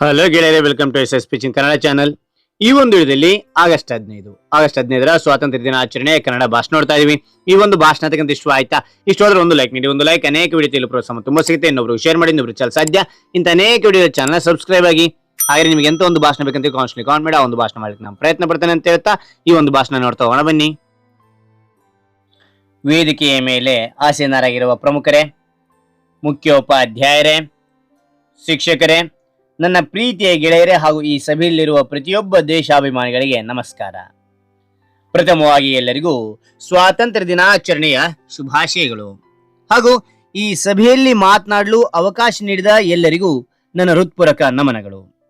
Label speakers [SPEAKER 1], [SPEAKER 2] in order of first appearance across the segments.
[SPEAKER 1] Hello ಗೆಳೆಯರೇ welcome to S S pitching Kannada channel ಈ ಒಂದು ವಿಡಿಯೋದಲ್ಲಿ ಆಗಸ್ಟ್ ಹದಿನೈದು. ಆಗಸ್ಟ್ ಹದಿನೈದರ ಸ್ವಾತಂತ್ರ್ಯ ದಿನಾಚರಣೆ ಕನ್ನಡ ಭಾಷಣ ನೋಡ್ತಾ ಇದೀವಿ. ಈ ಒಂದು ಭಾಷಣ ತಕ್ಕಂತ ಇಷ್ಟ ಆಯ್ತಾ? ಇಷ್ಟ ಹೋದ್ರೆ ಒಂದು ಲೈಕ್ ನೀಡಿ, ಒಂದು ಲೈಕ್ ಅನೇಕ ವಿಡಿಯೋ ಪ್ರೋತ್ಸಾಹ ತುಂಬಾ ಸಿಗುತ್ತೆ. ಇನ್ನೊಬ್ರು ಶೇರ್ ಮಾಡಿ ಇನ್ನೊಬ್ರು ಚಾಲ ಸಾಧ್ಯ. ಇಂತ ಅನೇಕ ವಿಡಿಯೋ ಚಾನಲ್ ಸಬ್ಸ್ಕ್ರೈಬ್ ಆಗಿ. ಹಾಗೆ ನಿಮಗೆ ಎಂತ ಒಂದು ಭಾಷಣ ಬೇಕಂತ ಕಾನ್ಸ್ಟ್ಲಿ ಕಾಮೆಂಟ್ ಮಾಡಿ, ಆ ಒಂದು ಭಾಷಣ ಮಾಡಲಿಕ್ಕೆ ನಾನು ಪ್ರಯತ್ನ ಪಡ್ತೇನೆ ಅಂತ ಹೇಳ್ತಾ, ಈ ಒಂದು ಭಾಷಣ ನೋಡ್ತಾ ಹೋಗೋಣ. ಬನ್ನಿ. ವೇದಿಕೆಯ ಮೇಲೆ ಆಸೀನರಾಗಿರುವ ಪ್ರಮುಖರೇ, ಮುಖ್ಯೋಪಾಧ್ಯಾಯರೇ, ಶಿಕ್ಷಕರೇ ನನ್ನ ಪ್ರೀತಿಯ ಗೆಳೆಯರೇ ಹಾಗೂ ಈ ಸಭೆಯಲ್ಲಿರುವ ಪ್ರತಿಯೊಬ್ಬ ದೇಶಾಭಿಮಾನಿಗಳಿಗೆ ನಮಸ್ಕಾರ. ಪ್ರಥಮವಾಗಿ ಎಲ್ಲರಿಗೂ ಸ್ವಾತಂತ್ರ್ಯ ದಿನಾಚರಣೆಯ ಶುಭಾಶಯಗಳು. ಹಾಗೂ ಈ ಸಭೆಯಲ್ಲಿ ಮಾತನಾಡಲು ಅವಕಾಶ ನೀಡಿದ ಎಲ್ಲರಿಗೂ ನನ್ನ ಹೃತ್ಪೂರಕ ನಮನಗಳು.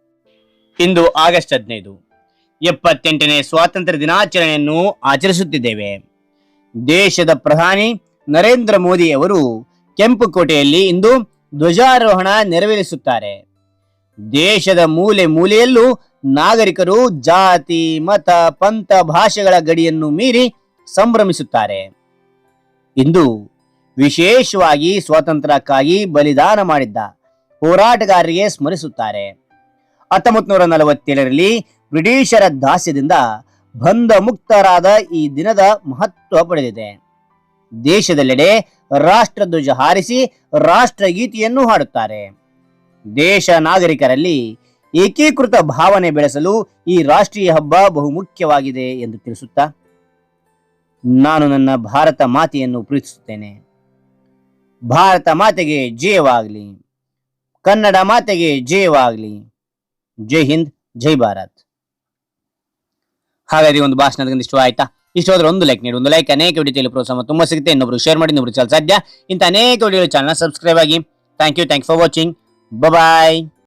[SPEAKER 1] ಇಂದು ಆಗಸ್ಟ್ ಹದಿನೈದು, ಎಪ್ಪತ್ತೆಂಟನೇ ಸ್ವಾತಂತ್ರ್ಯ ದಿನಾಚರಣೆಯನ್ನು ಆಚರಿಸುತ್ತಿದ್ದೇವೆ. ದೇಶದ ಪ್ರಧಾನಿ ನರೇಂದ್ರ ಮೋದಿ ಅವರು ಕೆಂಪುಕೋಟೆಯಲ್ಲಿ ಇಂದು ಧ್ವಜಾರೋಹಣ ನೆರವೇರಿಸುತ್ತಾರೆ. ದೇಶದ ಮೂಲೆ ಮೂಲೆಯಲ್ಲೂ ನಾಗರಿಕರು ಜಾತಿ, ಮತ, ಪಂಥ, ಭಾಷೆಗಳ ಗಡಿಯನ್ನು ಮೀರಿ ಸಂಭ್ರಮಿಸುತ್ತಾರೆ. ಇಂದು ವಿಶೇಷವಾಗಿ ಸ್ವಾತಂತ್ರ್ಯಕ್ಕಾಗಿ ಬಲಿದಾನ ಮಾಡಿದ್ದ ಹೋರಾಟಗಾರರಿಗೆ ಸ್ಮರಿಸುತ್ತಾರೆ. ಹತ್ತೊಂಬತ್ತು ನೂರ ನಲವತ್ತೇಳರಲ್ಲಿ ಬ್ರಿಟಿಷರ ದಾಸ್ಯದಿಂದ ಬಂಧ ಮುಕ್ತರಾದ ಈ ದಿನದ ಮಹತ್ವ ಪಡೆದಿದೆ. ದೇಶದೆಲ್ಲೆಡೆ ರಾಷ್ಟ್ರಧ್ವಜ ಹಾರಿಸಿ ರಾಷ್ಟ್ರಗೀತೆಯನ್ನು ಹಾಡುತ್ತಾರೆ. ದೇಶ ನಾಗರಿಕರಲ್ಲಿ ಏಕೀಕೃತ ಭಾವನೆ ಬೆಳೆಸಲು ಈ ರಾಷ್ಟ್ರೀಯ ಹಬ್ಬ ಬಹುಮುಖ್ಯವಾಗಿದೆ ಎಂದು ತಿಳಿಸುತ್ತಾ ನಾನು ನನ್ನ ಭಾರತ ಮಾತೆಯನ್ನು ಪ್ರೀತಿಸುತ್ತೇನೆ. ಭಾರತ ಮಾತೆಗೆ ಜಯವಾಗಲಿ. ಕನ್ನಡ ಮಾತೆಗೆ ಜಯವಾಗಲಿ. ಜೈ ಹಿಂದ್, ಜೈ ಭಾರತ್. ಹಾಗಾದ್ರೆ ಒಂದು ಭಾಷಣದ ಇಷ್ಟ ಆಯ್ತಾ? ಇಷ್ಟ ಹೋದ್ರೆ ಒಂದು ಲೈಕ್ ನೀಡಿ, ಒಂದು ಲೈಕ್ ಅನೇಕ ವಿಡಿಯೋ ಪ್ರೋತ್ಸಾಹ ತುಂಬಾ ಸಿಗುತ್ತೆ. ಇನ್ನೊಬ್ರು ಶೇರ್ ಮಾಡಿ ಇನ್ನೊಬ್ರು ಚಾಲ್ ಸಾಧ್ಯ ಇಂಥ ಅನೇಕ ವಿಡಿಯೋ ಚಾನಲ್ ಸಬ್ಸ್ಕ್ರೈಬ್ ಆಗಿ. Thank you thank for watching 拜拜。